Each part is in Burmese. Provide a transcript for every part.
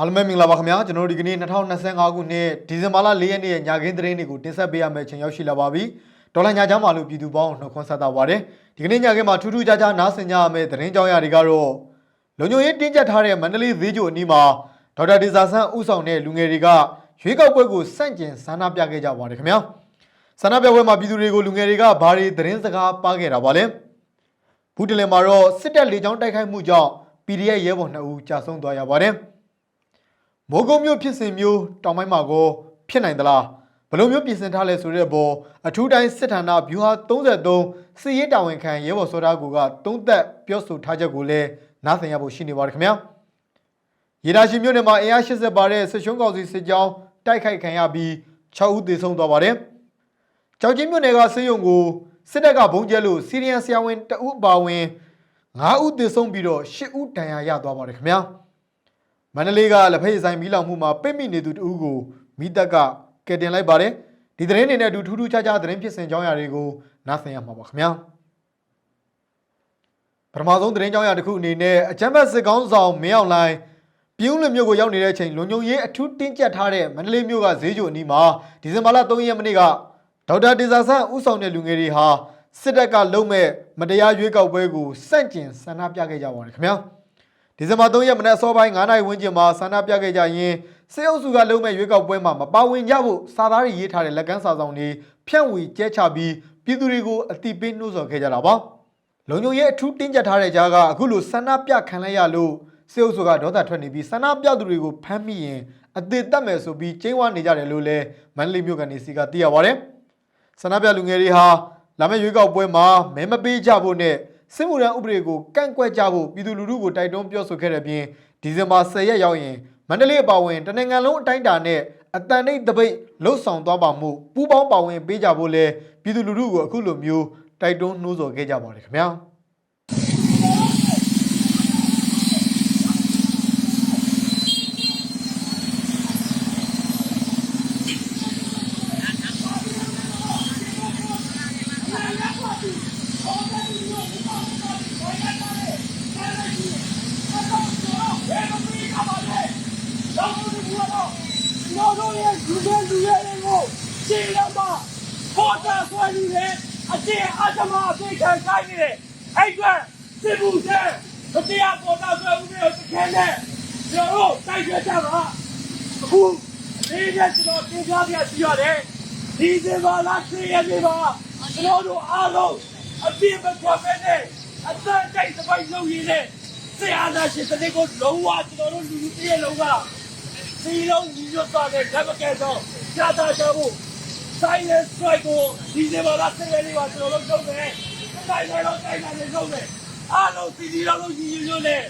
အားလုံးပဲမင်္ဂလာပါခင်ဗျာကျွန်တော်တို့ဒီကနေ့2025ခုနှစ်ဒီဇင်ဘာလ4ရက်နေ့ရဲ့ညခင်းသတင်းတွေကိုတင်ဆက်ပေးရမယ့်အချိန်ရောက်ရှိလာပါပြီဒေါ်လာညာချမ်းပါလို့ပြည်သူပေါင်းနှုတ်ခွန်းဆက်တာပါတယ်ဒီကနေ့ညခင်းမှာထူးထူးခြားခြားနားဆင်ကြရမယ့်သတင်းကြောင်းရာတွေကတော့လုံခြုံရေးတင်းကျပ်ထားတဲ့မန္တလေးဈေးကျိုအနီးမှာဒေါက်တာဒေဇာဆန်းဦးဆောင်တဲ့လူငယ်တွေကရွေးကောက်ပွဲကိုစန့်ကျင်ဆန္ဒပြခဲ့ကြပါတယ်ခင်ဗျာဆန္ဒပြပွဲမှာပြည်သူတွေကိုလူငယ်တွေကဘာတွေသတင်းစကားပါခဲ့တာပါလဲဘူးတလင်မှာတော့စစ်တပ်လေကြောင်းတိုက်ခိုက်မှုကြောင့် PDF ရဲဘော်2ဦးကြာဆုံးသွားရပါတယ်။ မိုးကုတ်မြို့ဖြစ်စဉ်မျိုးတောင်ပိုင်းမှာကိုဖြစ်နိုင်သလားဘယ်လိုမျိုးပြင်ဆင်ထားလဲဆိုတဲ့ဘောအထူးတိုင်းစစ်ဌာနဗျူဟာ33စစ်ရေးတာဝန်ခံရဲဘော်စောသားကူကတုံးသက်ပြောဆိုထားချက်ကိုလည်းနားဆင်ရဖို့ရှိနေပါတယ်ခင်ဗျာ။ရေဒါရှိမြို့နယ်မှာအင်အား80ပါတဲ့စစ်ရှုံးကောင်စီစစ်ကြောင်းတိုက်ခိုက်ခံရပြီး6ဦးသေဆုံးသွားပါတယ်။ကြောက်ချင်းမြို့နယ်ကဆေးရုံကိုစစ်တပ်ကဘုံကျဲလို့စီရီယန်ဆရာဝန်တဦးအပါဝင်9ဦးသေဆုံးပြီးတော့10ဦးဒဏ်ရာရသွားပါတယ်ခင်ဗျာ မန္တလေးကလက်ဖက်ရည်ဆိုင်မီးလောင်မှုမှာပိတ်မိနေသူတဦးကိုမိသက်ကကယ်တင်လိုက်ပါတယ်ဒီသတင်းတွေနဲ့အတူထူးထူးခြားခြားသတင်းဖြစ်စဉ်ကြောင်းရာတွေကိုနားဆင်ရမှာပါခင်ဗျာပထမဆုံးသတင်းကြောင်းရာတစ်ခုအနေနဲ့အချမ်းဘတ်စစ်ကောင်းဆောင်မင်းအောင်လှိုင်ပြင်းဦးလွင်မြို့ကိုရောက်နေတဲ့အချိန်လုံခြုံရေးအထူးတင်းကျပ်ထားတဲ့မန္တလေးမြို့ကဈေးကျိုအနီးမှာဒီဇင်ဘာလ3ရက်နေ့ကဒေါက်တာဒေဇာဆန်းဦးဆောင်တဲ့လူငယ်တွေဟာစစ်တပ်ကလုံးမဲ့မတရားရွေးကောက်ပွဲကိုစန့်ကျင်ဆန္ဒပြခဲ့ကြပါတယ်ခင်ဗျာ ဒီဇင်ဘာ3ရက်မနက်အစောပိုင်း9နာရီဝန်းကျင်မှာဆန္ဒပြခဲ့ကြရင်စစ်အုပ်စုကလုံးမဲ့ရွေးကောက်ပွဲမှာမပါဝင်ကြဖို့စာသားတွေရေးထားတဲ့လက်ကမ်းစာဆောင်တွေဖြန့်ဝေကျဲချပြီးပြည်သူတွေကိုအတိပေးနှိုးဆော်ခဲ့ကြတာပါလုံခြုံရေးအထူးတင်းကျပ်ထားတဲ့ကြားကအခုလိုဆန္ဒပြခံလိုက်ရလို့စေအုပ်စုကဒေါသထွက်နေပြီးဆန္ဒပြသူတွေကိုဖမ်းမိရင်အသေးတတ်မယ်ဆိုပြီးကျင်းဝနေကြတယ်လို့လည်းမန္တလေးမြို့ကနေစီကသိရပါဗျ။ဆန္ဒပြလူငယ်တွေဟာလာမယ့်ရွေးကောက်ပွဲမှာမဲမပေးကြဖို့နဲ့ စစ်မှုထမ်းဥပဒေကိုကန့်ကွက်ကြဖို့ပြည်သူလူထုကိုတိုက်တွန်းပြောဆိုခဲ့တဲ့ပြင်ဒီဇင်ဘာ10ရက်ရောက်ရင်မန္တလေးအပါအဝင်တနင်္ဂနွေလုံးအတိုင်းအတာနဲ့အတန်တိတ်တပိတ်လှုပ်ဆောင်သွားပါမှုပူးပေါင်းပါဝင်ပေးကြဖို့လဲပြည်သူလူထုကိုအခုလိုမျိုးတိုက်တွန်းနှိုးဆော်ခဲ့ကြပါတယ်ခင်ဗျာ။ ကျွန်တော်တို့ရဲ့လူငယ်လူငယ်တွေကိုရှင်းတော့မှပေါ်တာဆွဲနေတယ်အကျင့်အဓမ္မအ ပိတ်ခံခိုင်းနေတယ်အဲ့အတွက်စစ်မှုတဲ့တရားပေါ်တာဆွဲဦးမျိုးတခဲနဲ့ကျွန်တော်တို့တိုက်ကြကြပါအခုဒီကကျွန်တော်ပြင်ပြပြရှိရတယ်ဒီစင်ပါလားသိရနေပါကျွန်တော်တို့အားလုံးအပြည့်မထွက်ပဲနဲ့အသက်တိုက်စပိုက်လုပ်ရည်နဲ့ဆရာနာရှင်တတိကိုလုံးဝကျွန်တော်တို့လူလူတည်းလုံးကစီလုံးညီညွတ်သွားတဲ့ဓမ္မကဲတော့ကြာတာကြဖို့ဆိုင်ရစထရိုက်ကိုဒီဇင်ဘာလ10ရက်နေ့မှာကျွန်တော်တို့လုပ်မယ်။ ဆိုင်ရတော့ဆိုင်တာလည်းလုပ်မယ်။အားလုံးစီစီလုံးလုံးညီညွတ်နဲ့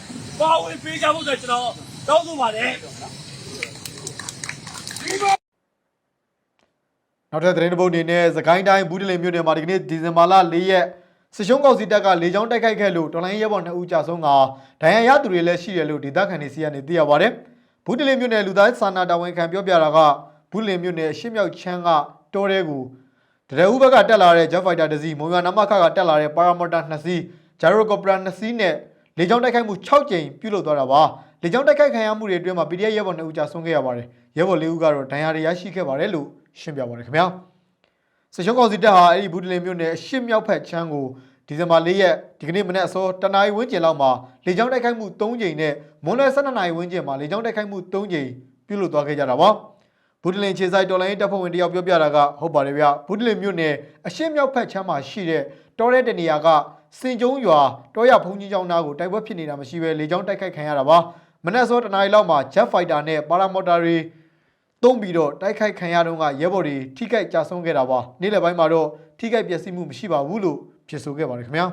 ပါဝင်ပေးကြဖို့အတွက်ကျွန်တော်တောင်းဆိုပါတယ်။နောက်ထပ်သတင်းတစ်ပုဒ်အနေနဲ့သခိုင်းတိုင်းဘူးတလင်မြို့နယ်မှာဒီကနေ့ဒီဇင်ဘာလ၄ရက်စစ်ရှုံးကောင်စီတပ်ကလေကြောင်းတိုက်ခိုက်ခဲ့လို့တော်လိုင်းရဲဘော်2ဦးကြာဆုံးကဒဏ်ရာရသူတွေလည်းရှိတယ်လို့ဒေသခံတွေစီကနေသိရပါဗျ။ဘူးတလင်မြို့နယ်လူသားစာနာတာဝန်ခံပြောပြတာကဘူးတလင်မြို့နယ်ရှစ်မြောက်ချမ်းကတောတဲကူ တရဦးဘက်ကတက်လာတဲ့ Jet Fighter တစ်စီးမုံရွာနမခကတက်လာတဲ့ Paramotor 2စီး Gyro Cobra 2စီးနဲ့လေကြောင်းတိုက်ခိုက်မှု6ကြိမ်ပြုလုပ်သွားတာပါ။လေကြောင်းတိုက်ခိုက်ခံရမှုတွေအတွင်းမှာ PDF ရဲဘော်2ဦးကြာဆုံးခဲ့ရပါတယ်။ရဲဘော်4ဦးကတော့ဒဏ်ရာတွေရရှိခဲ့ပါတယ်လို့ရှင်းပြပါတယ်ခင်ဗျာ။စစ်ရှုံးကောင်စီတပ်ဟာအဲ့ဒီဘူးတလင်မြို့နယ်အရှစ်မြောက်ဖက်ချမ်းကိုဒီဇင်ဘာ၄ရက်ဒီကနေ့မနက်အစောတနာရီဝန်းကျင်လောက်မှာလေကြောင်းတိုက်ခိုက်မှု၃ကြိမ်နဲ့မွန်းလွဲ12နာရီဝန်းကျင်မှာလေကြောင်းတိုက်ခိုက်မှု၃ကြိမ်ပြုလုပ်သွားခဲ့ကြတာပါ ဘူးတလင်ခြေဆိုင်တော်လိုင်းတပ်ဖွဲ့ဝင်တယောက်ပြောပြတာကဟုတ်ပါတယ်ဗျဘူးတလင်မြို့နယ်အရှစ်မြောက်ဖက်ချမ်းမှာရှိတဲ့တောရဲတနေရာကစင်ကျုံရွာတောရဖုန်ကြီးကျောင်းသားကိုတိုက်ပွဲဖြစ်နေတာမရှိဘဲလေကြောင်းတိုက်ခိုက်ခံရတာပါမနက်စောတနာရီလောက်မှာ Jet Fighter နဲ့ Paramotor တွေသုံးပြီးတော့တိုက်ခိုက်ခံရတော့ကရဲဘော်တွေထိခိုက်ကြဆုံးခဲ့တာပါနေ့လယ်ပိုင်းမှာတော့ထိခိုက်ပျက်စီးမှုမရှိပါဘူးလို့ဖြစ်ဆိုခဲ့ပါတယ်ခင်ဗျာ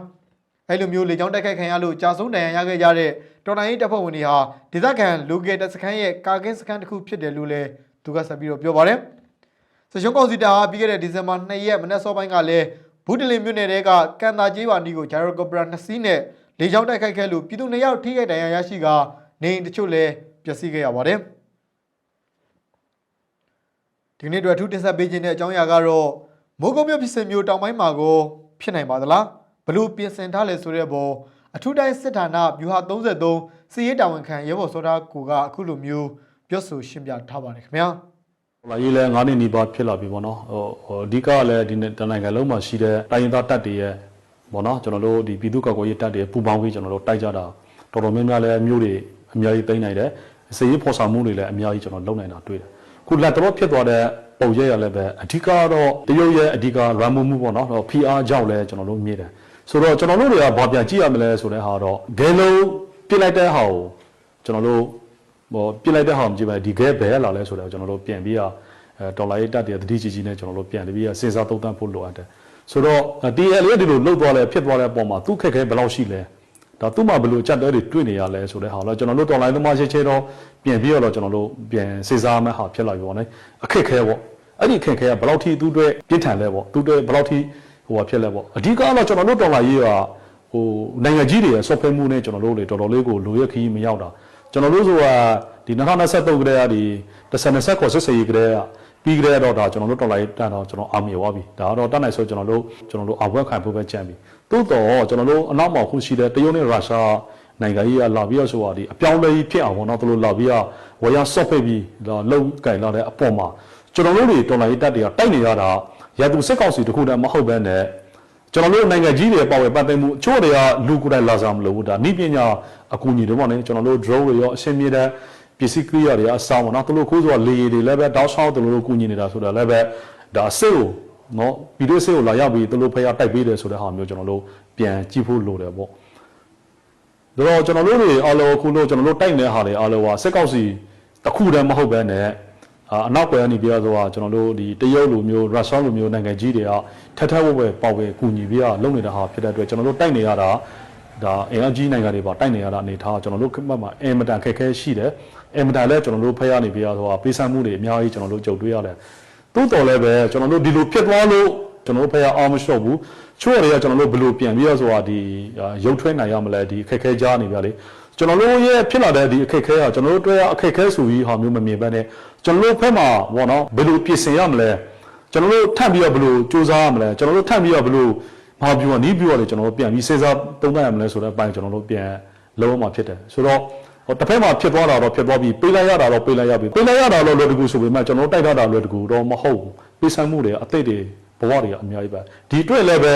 အဲလိုမျိုးလေကြောင်းတိုက်ခိုက်ခံရလို့ကြာဆုံးဒဏ်ရာရခဲ့ကြတဲ့တော်နိုင်ရေးတပ်ဖွဲ့ဝင်တွေဟာဒေသခံလူကယ်တပ်စခန်းရဲ့ကာကင်းစခန်းတစ်ခုဖြစ်တယ်လို့လည်း သူကဆက်ပြီးတော့ပြောပါတယ်စရှုံးကောင်စီတပ်ဟာပြီးခဲ့တဲ့ဒီဇင်ဘာ2ရက်မနက်စောပိုင်းကလည်းဘူးတလင်မြို့နယ်တဲကကန်တာကျေးပါနီကိုဂျာရိုကိုပရာ2စီးနဲ့လေကြောင်းတိုက်ခိုက်ခဲ့လို့ပြည်သူ2ယောက်ထိခိုက်ဒဏ်ရာရရှိကနေအိမ်တချို့လည်းပျက်စီးခဲ့ရပါတယ်ဒီကနေ့အတွက်အထူးတင်ဆက်ပေးခြင်းတဲ့အကြောင်းအရာကတော့မိုးကုတ်မြို့ဖြစ်စဉ်မျိုးတောင်ပိုင်းမှာကိုဖြစ်နိုင်ပါသလားဘလို့ပြင်ဆင်ထားလဲဆိုတဲ့ဘောအထူးတိုင်းစစ်ဌာနဗျူဟာ33စီရေးတာဝန်ခံရဲဘော်စောသားကိုကအခုလိုမျိုး ပြောဆိုရှင်းပြထားပါတယ်ခင်ဗျာဟိုလာရေးလဲ9နှစ်နီးပါးဖြစ်လာပြီပေါ့နော်ဟိုဟိုအဓိကကလည်းဒီနေ့တနိုင်ငံလုံးမှာရှိတဲ့တိုင်းရင်းသားတပ်တွေရဲ့ပေါ့နော်ကျွန်တော်တို့ဒီပြည်သူ့ကာကွယ်ရေးတပ်တွေပူးပေါင်းပြီးကျွန်တော်တို့တိုက်ကြတာတော်တော်များများလည်းမျိုးတွေအများကြီးသိမ်းနိုင်တယ်စည်ရေးဖော်ဆောင်မှုတွေလည်းအများကြီးကျွန်တော်လုပ်နိုင်တာတွေ့တယ်ခုလက်တော့ဖြစ်သွားတဲ့ပုံရိပ်ရလည်းပဲအဓိကတော့တရုတ်ရဲ့အဓိက run မှုပေါ့နော်ဟို PR ကြောင့်လည်းကျွန်တော်တို့မြင်တယ်ဆိုတော့ကျွန်တော်တို့တွေကဘာပြန်ကြည့်ရမလဲဆိုတဲ့ဟာတော့ဂဲလုံးပြစ်လိုက်တဲ့ဟာကိုကျွန်တော်တို့ ဟိုပြစ်လိုက်တဲ့ဟာမကြည့်ပါဒီကဲဘယ်လာလဲဆိုတော့ကျွန်တော်တို့ပြန်ပြီးတော့အဲဒေါ်လာရေးတက်တဲ့တတိကြီးကြီးနဲ့ကျွန်တော်တို့ပြန်ပြီးတော့စဉ်းစားသုံးသပ်ဖို့လိုအပ်တယ်ဆိုတော့ TL လေးဒီလိုလှုပ်သွားလဲဖြစ်သွားတဲ့အပေါ်မှာသူ့ခက်ခဲဘယ်လောက်ရှိလဲဒါသူ့မှာဘယ်လိုအချက်တဲတွေတွေ့နေရလဲဆိုတဲ့ဟာတော့ကျွန်တော်တို့ဒေါ်လာသမားချင်းချင်းတော့ပြန်ပြီးတော့ကျွန်တော်တို့ပြန်စဉ်းစားမှဟာဖြစ်လာပြီပေါ့နော်အခက်ခဲပေါ့အဲ့ဒီအခက်ခဲကဘယ်လောက်ထိသူ့အတွက်ပြင်းထန်လဲပေါ့သူ့အတွက်ဘယ်လောက်ထိဟိုဟာဖြစ်လဲပေါ့အဓိကတော့ကျွန်တော်တို့ဒေါ်လာရေးကဟိုနိုင်ငံကြီးတွေရဲ့ software မှုနဲ့ကျွန်တော်တို့လေတော်တော်လေးကိုလိုရခီးမရောက်တာ ကျွန်တော်တို့ဆိုတာဒီ2023ကတည်းကဒီ1020ခေါ်စစ်စေးကတည်းကပြီးကတည်းကတော့ဒါကျွန်တော်တို့တော်လိုက်တန်တော့ကျွန်တော်အောင်မြင်သွားပြီဒါကတော့တတ်နိုင်ဆိုကျွန်တော်တို့ကျွန်တော်တို့အဘွက်ခံဖို့ပဲကြံပြီသို့တော့ကျွန်တော်တို့အနောက်မှာခုရှိတဲ့တရုတ်နဲ့ရုရှားနိုင်ငံကြီးကလာပြီးတော့ဆိုတာဒီအပြောင်းလဲကြီးဖြစ်အောင်ပေါ့နော်သူတို့လာပြီးတော့ဝယ်ရဆော့ဖိတ်ပြီးဒါလုံကင်လာတဲ့အပေါ်မှာကျွန်တော်တို့တွေတော်လိုက်တက်တွေကတိုက်နေရတာရတူစစ်ကောင်စီတခုတည်းမဟုတ်ဘဲနဲ့ ကျွန်တော်တို့နိုင်ငံကြီးတွေပေါ့ဝယ်ပတ်သိမ်းမှုအချို့တွေကလူကိုယ်တိုင်လာစားမလို့ဘူးဒါနိပညာအကူအညီတွေပေါ့ねကျွန်တော်တို့ drone တွေရောအရှင်းမြတဲ့ပစ္စည်းကိရိယာတွေအစားပေါ့နော်သူတို့ခိုးဆိုတာလေတွေလည်းပဲတောက်ချောင်းသူတို့ကူညီနေတာဆိုတာလည်းပဲဒါစစ်ကိုနော်ဗီဒီယိုစစ်ကိုလာရောက်ပြီးသူတို့ဖျားတိုက်ပေးတယ်ဆိုတဲ့ဟာမျိုးကျွန်တော်တို့ပြန်ကြည့်ဖို့လိုတယ်ပေါ့ဒါတော့ကျွန်တော်တို့တွေအားလုံးအခုလို့ကျွန်တော်တို့တိုက်နေတဲ့ဟာတွေအားလုံးကစစ်ကောက်စီတစ်ခုတည်းမဟုတ်ဘဲနဲ့ အာအနောက်ကွယ်ကနေပြီးတော့ဆိုတာကျွန်တော်တို့ဒီတရုတ်လိုမျိုးရုရှားလိုမျိုးနိုင်ငံကြီးတွေကထက်ထက်ဝက်ဝက်ပေါက်ပဲကူညီပြီးတော့လုပ်နေတာဟာဖြစ်တဲ့အတွက်ကျွန်တော်တို့တိုက်နေရတာဒါအင်အားကြီးနိုင်ငံတွေပါတိုက်နေရတာအနေထားကျွန်တော်တို့ခက်မှတ်မှာအင်မတန်ခက်ခဲရှိတယ်အင်မတန်လည်းကျွန်တော်တို့ဖက်ရနေပြီးတော့ဆိုတာပေးဆပ်မှုတွေအများကြီးကျွန်တော်တို့ကြုံတွေ့ရတယ်တိုးတော်လည်းပဲကျွန်တော်တို့ဒီလိုဖြစ်သွားလို့ကျွန်တော်တို့ဖက်ရအောင်မလျှော့ဘူးချို့တွေကကျွန်တော်တို့ဘယ်လိုပြန်ပြီးတော့ဆိုတာဒီရုပ်ထွေးနိုင်ရမလဲဒီအခက်ခဲကြားနေပြလေ ကျွန်တော်တို့ရဲ့ဖြစ်လာတဲ့ဒီအခက်အခဲကကျွန်တော်တို့တွေ့ရအခက်အခဲဆိုပြီးဟာမျိုးမမြင်ဘဲနဲ့ကျွန်တော်တို့ဖက်မှာဘောနော်ဘယ်လိုပြင်ဆင်ရမလဲကျွန်တော်တို့ထပ်ပြီးတော့ဘယ်လိုစူးစမ်းရမလဲကျွန်တော်တို့ထပ်ပြီးတော့ဘယ်လိုဘာပြောရနီးပြောရလေကျွန်တော်တို့ပြန်ပြီးစဉ်းစားသုံးသပ်ရမလဲဆိုတဲ့အပိုင်းကျွန်တော်တို့ပြန်လုံးဝမှာဖြစ်တယ်ဆိုတော့ဟိုတစ်ဖက်မှာဖြစ်သွားတာတော့ဖြစ်သွားပြီပေးလိုက်ရတာတော့ပေးလိုက်ရပြီပေးလိုက်ရတာတော့လွယ်တကူဆိုပေမဲ့ကျွန်တော်တို့တိုက်ထားတာလွယ်တကူတော့မဟုတ်ဘူးပေးဆမ်းမှုတွေအသိတွေဘဝတွေကအများကြီးပဲဒီအတွက်လည်းပဲ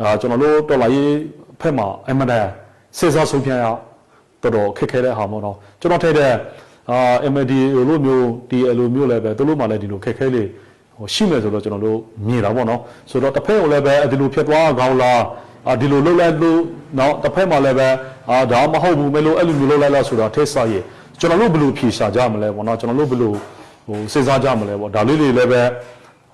အာကျွန်တော်တို့တော်လာရေးဖက်မှာအမှန်တန်စဉ်းစားဆုံးဖြတ်ရအောင် တော်တော်ခက်ခဲတဲ့ဟာမို့တော့ကျွန်တော်ထည့်တဲ့အာ MD လိုမျိုး TL လိုမျိုးလည်းပဲသူတို့မှလည်းဒီလိုခက်ခဲလေးဟိုရှိမယ်ဆိုတော့ကျွန်တော်တို့မြင်တာပေါ့နော်ဆိုတော့တစ်ဖက်ကိုလည်းပဲဒီလိုဖြစ်သွားကောင်းလားအာဒီလိုလှုပ်လိုက်လို့နော်တစ်ဖက်မှာလည်းပဲအာဒါမဟုတ်ဘူးမလို့အဲ့လိုမျိုးလှုပ်လိုက်လားဆိုတာထည့်စားရကျွန်တော်တို့ဘယ်လိုဖြေရှာကြမလဲပေါ့နော်ကျွန်တော်တို့ဘယ်လိုဟိုစဉ်းစားကြမလဲပေါ့ဒါလေးတွေလည်းပဲ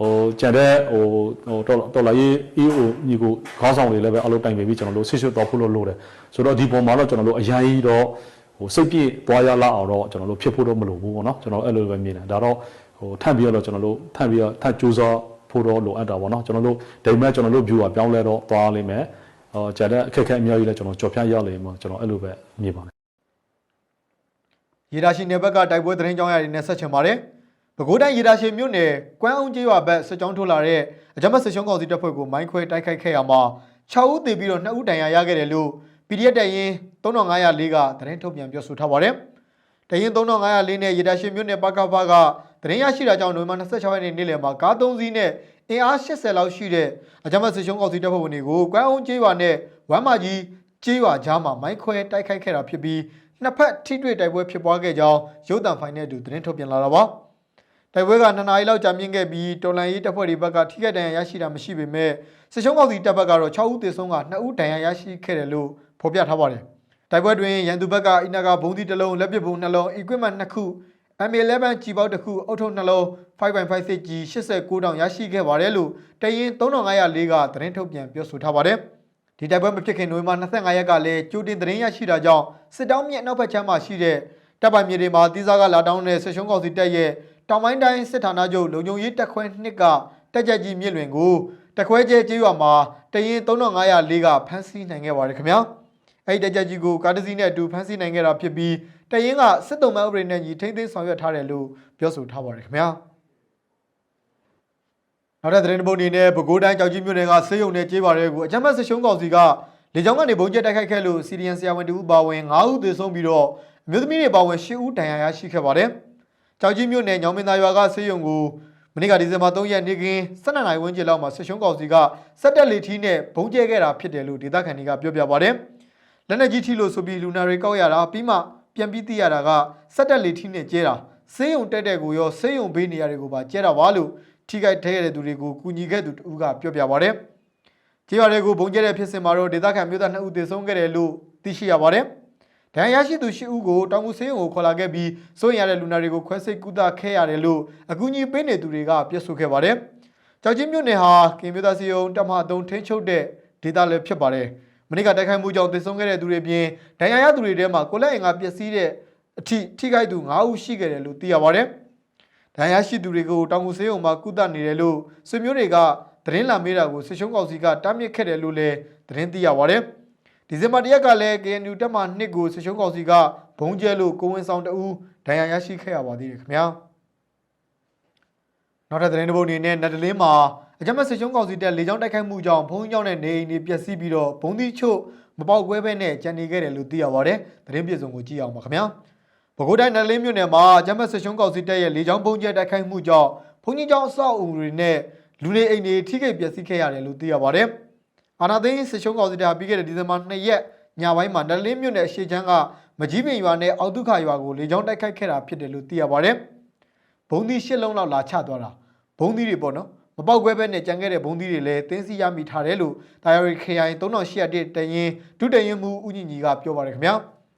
ဟိုကြံတဲ့ဟိုဟိုတော်တော်လာရေး EO ညီကိုခေါင်းဆောင်တွေလည်းပဲအလုပ်တိုင်ပင်ပြီးကျွန်တော်တို့ဆွဆွတော့ဖို့လို့လိုတယ်ဆိုတော့ဒီပုံမှာတော့ကျွန်တော်တို့အရင်ကြီးတော့ဟိုစိတ်ပြည့်သွားရလောက်အောင်တော့ကျွန်တော်တို့ဖြစ်ဖို့တော့မလိုဘူးပေါ့နော်ကျွန်တော်အဲ့လိုပဲမြင်တယ်ဒါတော့ဟိုထပ်ပြီးတော့ကျွန်တော်တို့ထပ်ပြီးတော့ထပ်ကြိုးစားဖို့တော့လိုအပ်တာပေါ့နော်ကျွန်တော်တို့ဒိမ်မဲ့ကျွန်တော်တို့ view ကပြောင်းလဲတော့သွားလိမ့်မယ်ဟောကြတဲ့အခက်အခဲအများကြီးလဲကျွန်တော်ကြော်ဖြတ်ရလိမ့်မယ်ကျွန်တော်အဲ့လိုပဲမြင်ပါတယ်ရေဒါရှင်နယ်ဘက်ကတိုက်ပွဲသတင်းကြောင်းရည်နဲ့ဆက်ချင်ပါတယ်။ ပဲခူးတိုင်းရေဒါရှင်မြို့နယ်ကွမ်းအောင်ကျေးရွာဘက်စစ်ကြောင်းထိုးလာတဲ့အကြမ်းဖက်စစ်ရှုံးကောင်စီတပ်ဖွဲ့ကိုမိုင်းခွဲတိုက်ခိုက်ခဲ့ရမှာ6ဦးသေပြီးတော့2ဦးဒဏ်ရာရခဲ့တယ်လို့ PDF တရင်3504ကသတင်းထုတ်ပြန်ပြောဆိုထားပါတယ်။တရင်3504နဲ့ရေဒါရှင်မြို့နယ်ပကဖကသတင်းရရှိတာကြောင့်နိုဝင်ဘာ26ရက်နေ့နေ့လယ်မှာကား3စီးနဲ့အင်အား80လောက်ရှိတဲ့အကြမ်းဖက်စစ်ရှုံးကောင်စီတပ်ဖွဲ့ဝင်တွေကိုကွမ်းအောင်ကျေးရွာနဲ့ဝမ်းမာကြီးကျေးရွာကြားမှာမိုင်းခွဲတိုက်ခိုက်ခဲ့တာဖြစ်ပြီးနှစ်ဖက်ထိတွေ့တိုက်ပွဲဖြစ်ပွားခဲ့ကြောင်းရုပ်သံဖိုင်နဲ့အတူသတင်းထုတ်ပြန်လာတာပါ တိုက်ပွဲက2နာရီလောက်ကြာမြင့်ခဲ့ပြီးတော်လန်ရေးတပ်ဖွဲ့တွေဘက်ကထိခိုက်ဒဏ်ရာရရှိတာမရှိပေမဲ့စစ်ရှုံးကောင်စီတပ်ဘက်ကတော့6ဦးသေဆုံးက2ဦးဒဏ်ရာရရှိခဲ့တယ်လို့ဖော်ပြထားပါတယ်တိုက်ပွဲတွင်ရန်သူဘက်ကအင်နာကဘုံသီးတစ်လုံးလက်ပစ်ဘုံနှလုံး equipment 2ခု M11 ကြီးပေါက်တစ်ခုအုတ်ထုပ်နှလုံး 5.56G 89တောင်ရရှိခဲ့ပါတယ်လို့တရင်3504ကသတင်းထုတ်ပြန်ပြောဆိုထားပါတယ်ဒီတိုက်ပွဲမဖြစ်ခင်နိုဝင်ဘာ25ရက်ကလည်းကြိုတင်သတင်းရရှိတာကြောင့်စစ်တောင်းမြစ်နောက်ဘက်ခြမ်းမှာရှိတဲ့တပ်ပိုင်မြေတွေမှာတီးစားကလာတောင်းတဲ့ဆက်ရှုံးကောင်စီတပ်ရဲ့ တောင်ပိုင်းတိုင်းစစ်ဌာနချုပ်လုံခြုံရေးတပ်ခွဲနှစ်ကတက်ကြကြီးမြစ်လွင်ကိုတက်ခွဲကျဲကျေးရွာမှာတရင်3504ကဖမ်းဆီးနိုင်ခဲ့ပါတယ်ခင်ဗျာအဲ့ဒီတက်ကြကြီးကိုကားတစ်စီးနဲ့အတူဖမ်းဆီးနိုင်ခဲ့တာဖြစ်ပြီးတရင်ကစစ်တုံးမဲ့ဥပဒေနဲ့ညီထိမ့်သိမ်းဆောင်ရွက်ထားတယ်လို့ပြောဆိုထားပါတယ်ခင်ဗျာနောက်တဲ့သတင်းတစ်ပုဒ်အနေနဲ့ပဲခူးတိုင်းကြောက်ကြီးမြို့နယ်ကဆေးရုံနဲ့ကြေးပါရဲကိုအကြမ်းဖက်စစ်ရှုံးကောင်စီကလေကြောင်းကနေဘုံကျက်တိုက်ခိုက်ခဲ့လို့စီရီယန်ဆရာဝန်တူပါဝင်9ဦးသေဆုံးပြီးတော့အမျိုးသမီးတွေပါဝင်10ဦးဒဏ်ရာရရှိခဲ့ပါတယ်။ ကြောက်ကြီးမြို့နယ်ညောင်မင်းသားရွာကဆေးရုံကိုမနေ့ကဒီဇင်ဘာ3ရက်နေ့ကင်း12နိုင်ဝန်းကျင်လောက်မှာဆွရှုံးကောင်စီကစက်တက်လေထီးနဲ့ဘုံကျဲခဲ့တာဖြစ်တယ်လို့ဒေသခံတွေကပြောပြပါတယ်။လက်နက်ကြီးထီလို့ဆိုပြီးလူနာတွေကောက်ရတာပြီးမှပြန်ပြီးသိရတာကစက်တက်လေထီးနဲ့ကျဲတာဆေးရုံတက်တဲ့ကိုရောဆေးရုံဘေးနေရာတွေကိုပါကျဲတာပါလို့ထိခိုက်ထဲရတဲ့သူတွေကိုကူညီခဲ့သူတူကပြောပြပါတယ်။ကြေးရွာတွေကိုဘုံကျဲတဲ့ဖြစ်စဉ်မှာတော့ဒေသခံမျိုးသား2ဦးသေဆုံးခဲ့တယ်လို့သိရှိရပါတယ်။ ဒဏ်ရာရရှိသူ10ဦးကိုတောင်ငူဆေးရုံကိုခေါ်လာခဲ့ပြီးစိုးရိမ်ရတဲ့လူနာတွေကိုခွဲစိတ်ကုသခဲ့ရတယ်လို့အကူအညီပေးနေသူတွေကပြောဆိုခဲ့ပါတယ်။ကြောက်ချင်းမြို့နယ်ဟာကင်မျိုးသားစီယုံတမ3ထိန်းချုပ်တဲ့ဒေသလည်းဖြစ်ပါတယ်။မနေ့ကတိုက်ခိုက်မှုကြောင့်သေဆုံးခဲ့တဲ့သူတွေပြင်ဒဏ်ရာရသူတွေထဲမှာကိုလက်အင်ကပျက်စီးတဲ့အထိထိခိုက်သူ9ဦးရှိခဲ့တယ်လို့သိရပါတယ်။ဒဏ်ရာရှိသူတွေကိုတောင်ကူဆေးရုံမှာကုသနေတယ်လို့ဆွေမျိုးတွေကသတင်းလာမေးတာကိုဆွေရှုံးကောင်စီကတားမြစ်ခဲ့တယ်လို့လည်းသတင်းသိရပါတယ်။ ဒီဇင်ဘာ၁ရက်ကလည်း KNU တက်မှ2ကိုဆွေရှုံးကောင်စီကဘုံကျဲလို့ကိုဝင်ဆောင်တဦးဒဏ်ရာရရှိခဲ့ရပါသေးတယ်ခင်ဗျာ။နောက်ထပ်သတင်းတစ်ပုဒ်အနေနဲ့နတ်တလင်းမှာအကြမ်းဖက်ဆွေရှုံးကောင်စီတက်လေကြောင်းတိုက်ခိုက်မှုကြောင့်ဘုံကြောင့်နဲ့နေအိမ်တွေပျက်စီးပြီးတော့ဘုံသီးချို့မပေါက်ကွဲပဲနဲ့ကြံနေခဲ့တယ်လို့သိရပါတယ်။သတင်းပြည့်စုံကိုကြည့်အောင်ပါခင်ဗျာ။ပဲခူးတိုင်းနယ်လေးမြို့နယ်မှာဂျမတ်ဆစ်ရှုံးကောင်စီတပ်ရဲ့လေကြောင်းပုံကျဲတိုက်ခိုက်မှုကြောင့်ဘုံကြီးကျောင်းအဆောက်အဦတွေနဲ့လူနေအိမ်တွေထိခိုက်ပျက်စီးခဲ့ရတယ်လို့သိရပါတယ်။ အာနာသိန်းဆစ်ရှုံးကောင်စီတပ်ပြီးခဲ့တဲ့ဒီဇင်ဘာ2ရက်ညပိုင်းမှာနယ်လေးမြို့နယ်အရှေ့ချမ်းကမကြီးပင်ရွာနဲ့အောက်ဒုက္ခရွာကိုလေကြောင်းတိုက်ခိုက်ခဲ့တာဖြစ်တယ်လို့သိရပါတယ်။ဘုံသီးရှစ်လုံးလောက်လာချသွားတာဘုံသီးတွေပေါ့နော်။မပေါက်ကွဲပဲနဲ့ကြံခဲ့တဲ့ဘုံသီးတွေလည်းတင်းစီရမိထားတယ်လို့တာယာရီ KI 3801တရင်ဒုတရင်မှုဦးညီညီကပြောပါတယ်ခင်ဗျာ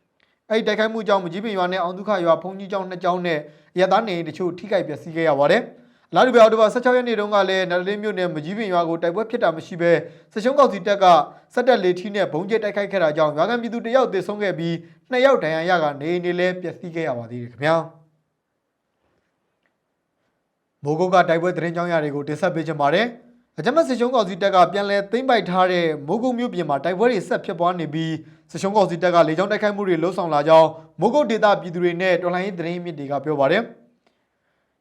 ။အဲ့ဒီတိုက်ခိုက်မှုကြောင့်မကြီးပင်ရွာနဲ့အောင်ဒုက္ခရွာဘုံကြီးကျောင်းနှစ်ကျောင်းနဲ့ရရသားနေအိမ်တချို့ထိခိုက်ပျက်စီးခဲ့ရပါတယ်။အ လားတူပဲအော်တိုဘာ16ရက်နေ့တုန်းကလည်းနယ်လင်းမြို့နယ်မကြီးပင်ရွာကိုတိုက်ပွဲဖြစ်တာမရှိဘဲစက်ရှုံးကောက်စီတပ်ကစက်တက်လေထီးနဲ့ဘုံကျဲတိုက်ခိုက်ခဲ့တာကြောင့်ရွာကန်ပြည်သူတယောက်သေဆုံးခဲ့ပြီးနှစ်ယောက်ဒဏ်ရာရကနေအိမ်တွေလည်းပျက်စီးခဲ့ရပါသေးတယ်ခင်ဗျာ။မိုးကုတ်ကတိုက်ပွဲသတင်းကြောင်းရာတွေကိုတင်ဆက်ပေးချင်ပါတယ်။အကြမ်းဖက်စစ်ရှုံးကောင်စီတပ်ကပြန်လည်သိမ်းပိုက်ထားတဲ့မိုးကုတ်မြို့ပြင်မှာတိုက်ပွဲတွေဆက်ဖြစ်ပွားနေပြီးစစ်ရှုံးကောင်စီတပ်ကလေကြောင်းတိုက်ခိုက်မှုတွေလှုံ့ဆော်လာကြောင်းမိုးကုတ်ဒေသပြည်သူတွေနဲ့တော်လှန်ရေးသတင်းမြစ်တွေကပြောပါတယ်။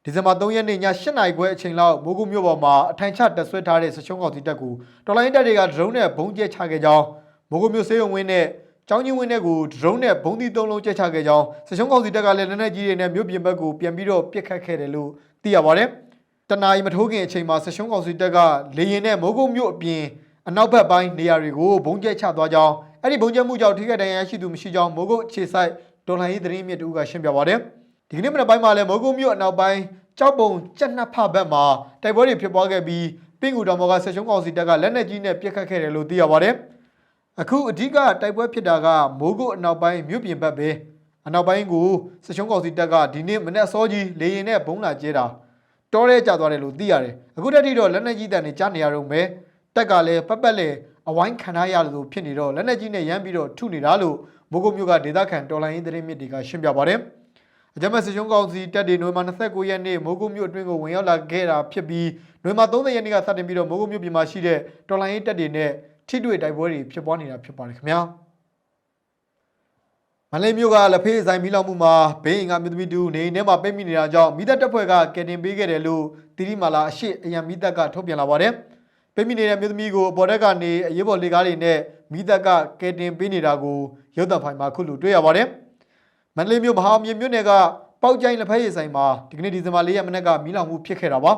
ဒီဇင်ဘာ3ရက်နေ့ည8နာရီခွဲအချိန်လောက်မိုးကုတ်မြို့ပေါ်မှာအထိုင်ချတပ်ဆွဲထားတဲ့စစ်ရှုံးကောင်စီတပ်ကိုတော်လှန်ရေးတပ်တွေကဒရုန်းနဲ့ဘုံကျဲချခဲ့ကြောင်းမိုးကုတ်မြို့စေယုံဝင်းနဲ့ကျောင်းကြီးဝင်းတဲ့ကိုဒရုန်းနဲ့ဘုံသီးသုံးလုံးကျဲချခဲ့ကြောင်းစစ်ရှုံးကောင်စီတပ်ကလည်းလက်နက်ကြီးတွေနဲ့မြို့ပြင်ဘက်ကိုပြန်ပြီးတော့ပစ်ခတ်ခဲ့တယ်လို့သိရပါတယ်။တနာရီမထိုးခင်အချိန်မှာစစ်ရှုံးကောင်စီတပ်ကလေရင်နဲ့မိုးကုတ်မြို့အပြင်အနောက်ဘက်ပိုင်းနေရာတွေကိုဘုံကျဲချသွားကြောင်းအဲ့ဒီဘုံကျဲမှုကြောင့်ထိခိုက်ဒဏ်ရာရရှိသူမရှိကြောင်းမိုးကုတ်ခြေဆိုင်တော်လှန်ရေးသတင်းမြစ်တူကရှင်းပြပါတယ်။ ဒီကနေ့မနက်ပိုင်းမှာလည်းမိုးကုတ်မြို့အနောက်ပိုင်းကြောက်ပုံကြက်နှစ်ဖဘက်မှာတိုက်ပွဲတွေဖြစ်ပွားခဲ့ပြီးပင့်ကူတော်မော်ကစစ်ရှုံးကောင်စီတပ်ကလက်နက်ကြီးနဲ့ပစ်ခတ်ခဲ့တယ်လို့သိရပါတယ်။အခုအဓိကတိုက်ပွဲဖြစ်တာကမိုးကုတ်အနောက်ပိုင်းမြို့ပြင်ဘက်ပဲအနောက်ပိုင်းကိုစစ်ရှုံးကောင်စီတပ်ကဒီနေ့မနေ့အစောကြီးလေရင်နဲ့ဘုံလာကျဲတာတောရဲကျသွားတယ်လို့သိရတယ်အခုတက်ထိတော့လက်နက်ကြီးတန်တွေကြားနေရတော့မယ်တက်ကလည်းပတ်ပတ်လေအဝိုင်းခံထားရလို့ဖြစ်နေတော့လက်နက်ကြီးနဲ့ရမ်းပြီးတော့ထုနေတာလို့မိုးကုတ်မြို့ကဒေသခံတော်လိုင်းရေးသတင်းမြစ်တွေကရှင်းပြပါတယ် အကြမ်းဖက်စစ်ရှုံးကောင်စီတပ်တွေနိုဝင်ဘာ29ရက်နေ့မိုးကုတ်မြို့အတွင်းကိုဝင်ရောက်လာခဲ့တာဖြစ်ပြီးနိုဝင်ဘာ30ရက်နေ့ကစတင်ပြီးတော့မိုးကုတ်မြို့ပြင်မှာရှိတဲ့တော်လိုင်းရေးတပ်တွေနဲ့ထိတွေ့တိုက်ပွဲတွေဖြစ်ပွားနေတာဖြစ်ပါတယ်ခင်ဗျာမလေးမြို့ကလက်ဖေးဆိုင်မီးလောင်မှုမှာဘေးအင်ကမြို့သမီးတူနေအိမ်ထဲမှာပိတ်မိနေတာကြောင့်မိသက်တပ်ဖွဲ့ကကယ်တင်ပေးခဲ့တယ်လို့တီရီမာလာအရှိအယံမိသက်ကထုတ်ပြန်လာပါတယ်ပိတ်မိနေတဲ့မြို့သမီးကိုအပေါ်တက်ကနေအရေးပေါ်လေကားတွေနဲ့မိသက်ကကယ်တင်ပေးနေတာကိုရုပ်သံဖိုင်မှာခုလိုတွေ့ရပါတယ် မန္တလေးမြို့မဟာမြေမြို့နယ်ကပေါက်ကြိုင်လက်ဖက်ရည်ဆိုင်မှာဒီကနေ့ဒီဇင်ဘာ၄ရက်မနေ့ကမီးလောင်မှုဖြစ်ခဲ့တာပါ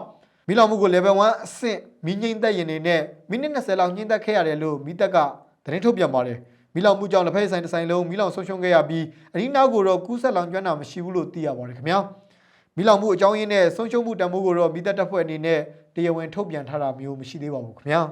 မီးလောင်မှုကို level 1အဆင့်မီးငိမ့်သက်ရင်တွေနဲ့မိနစ်20လောက်ညှိမ့်သက်ခဲ့ရတယ်လို့မီးသက်ကသတင်းထုတ်ပြန်ပါတယ်မီးလောင်မှုကြောင့်လက်ဖက်ရည်ဆိုင်တစ်ဆိုင်လုံးမီးလောင်ဆုံးရှုံးခဲ့ရပြီးအဒီနောက်ကိုတော့ကူးဆက်လောင်ကျွမ်းတာမရှိဘူးလို့သိရပါတယ်ခင်ဗျာမီးလောင်မှုအကြောင်းရင်းနဲ့ဆုံးရှုံးမှုတန်ဖိုးကိုတော့မီးသက်တပ်ဖွဲ့အနေနဲ့တရားဝင်ထုတ်ပြန်ထားတာမျိုးမရှိသေးပါဘူးခင်ဗျာ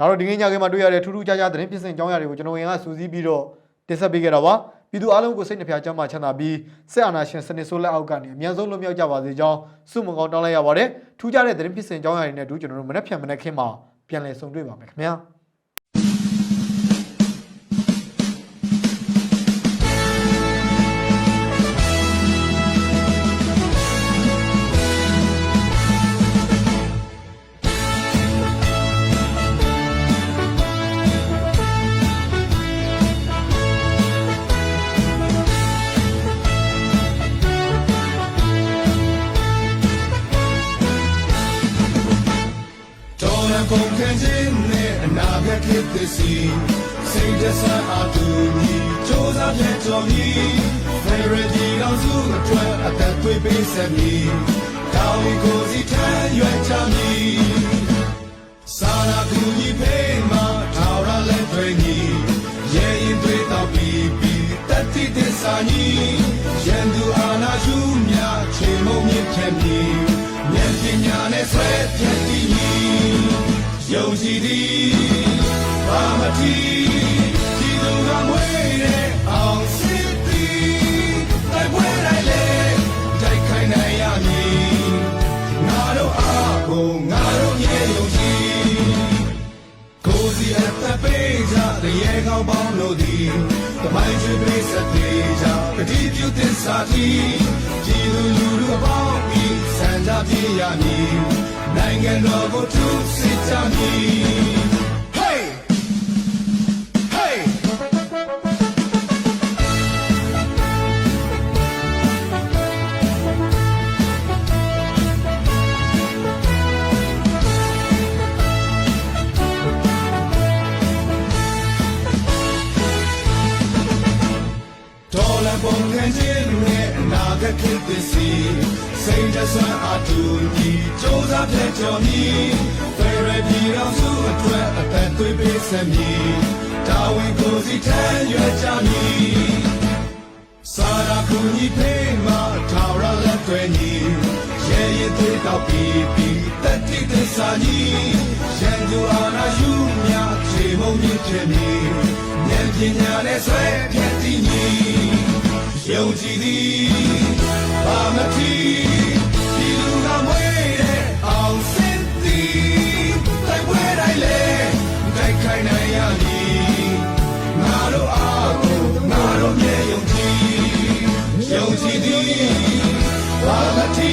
ဒါတော့ဒီနေ့ညခင်းမှာတွေ့ရတဲ့ထူးထူးခြားခြားသတင်းဖြစ်စဉ်အကြောင်းအရာတွေကိုကျွန်တော်ဝင်ကစူးစီးပြီးတော့တင်ဆက်ပေးခဲ့တာပါပြည်သူအားလုံးကိုစိတ်နှဖျားချမ်းသာချမ်းသာပြီးစစ်အာဏာရှင်စနစ်ဆိုးလက်အောက်ကနေအမြန်ဆုံးလွတ်မြောက်ကြပါစေကြောင်းဆုမွန်ကောင်းတောင်းလိုက်ရပါတယ်ထူးခြားတဲ့သတင်းဖြစ်စဉ်အကြောင်းအရာတွေနဲ့အတူကျွန်တော်တို့မနေ့ဖြန်မနေ့ခင်းမှာပြန်လည်ဆုံတွေ့ပါမယ်ခင်ဗျာ စ်သည်စီစိတ်တဆန်းအတူညီစ조사ပြတ်တော်မီဖေရဒီတော်စုအတွက်အသက်သွေးပေးဆက်မီတောင်းရီကိုစီထမ်းရွက်ချမီစာနာကူညီဖေးမှာထောက်ရလက်တွေညီရဲရင်တွေတော့ပြီးပြီးတတိတစ္ဆာညီရန်သူအာနာယူမြချေမုံမြင့်ဖြတ်မီဉာဏ်ပညာနဲ့ဆွဲဖြတ်တည်ညီယုံကြည်သည်ဘာမတိဒီလူ ကမွေးတဲ့အောင်စစ်သည်တိုက်ပွဲတိုင်းလေတိုက်ခိုင်းနိုင်ရမည်ငါတို့အားကိုငါတို့ရဲ့ယုံကြည်ကိုစီအသက်ပေးကြတဲ့ရေကောင်းပေါင်းလို့သည်တမိုင်းချွေပေးစတဲ့ကြကတိပြုသစ္စာတီဒီလူလူတို့အပေါင်းဤစံကြပြေရမည်နိုင်ငံတော်ကိုသူစစ်ကြမည် သွေးပေးဆက်မည်တာဝန်ကိုစီထမ်းရွက်ကြမည်စာရာကူညီဖေးမှာထာဝရလက်တွေညီရဲရဲသေးတော့ပြီးပြီးတတိသစ္စာညီရန်သူအာနာယူမြချေမုံမြင့်ဖြစ်မည်ဉာဏ်ပညာနဲ့ဆွဲဖြတ်တည်ညီယုံကြည်သည်ဘာမတိ ယုံကြည်သည်ဘာမတိ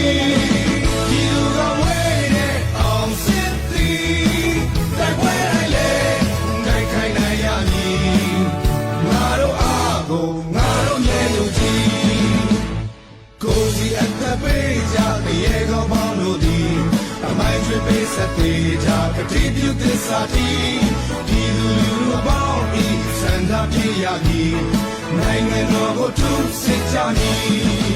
ဒီလူကမွေးတဲ့အောင်စင်သည်တိုက်ပွဲတိုင်းလေတိုက်ခိုင်းနိုင်ရမည်ငါတို့အားကိုငါတို့မြေယုံကြည်ကိုစီအသက်ပေးကြတဲ့ရေကောင်းပေါင်းလို့ဒီအမိုင်းကျွေးပေးဆက်သေးကြကတိပြုသစ္စာတီဒီလူလူအပေါင်းဤစံသာပြေရမည် နိုင်ငံတော်ကိုထုစစ်ကြမည်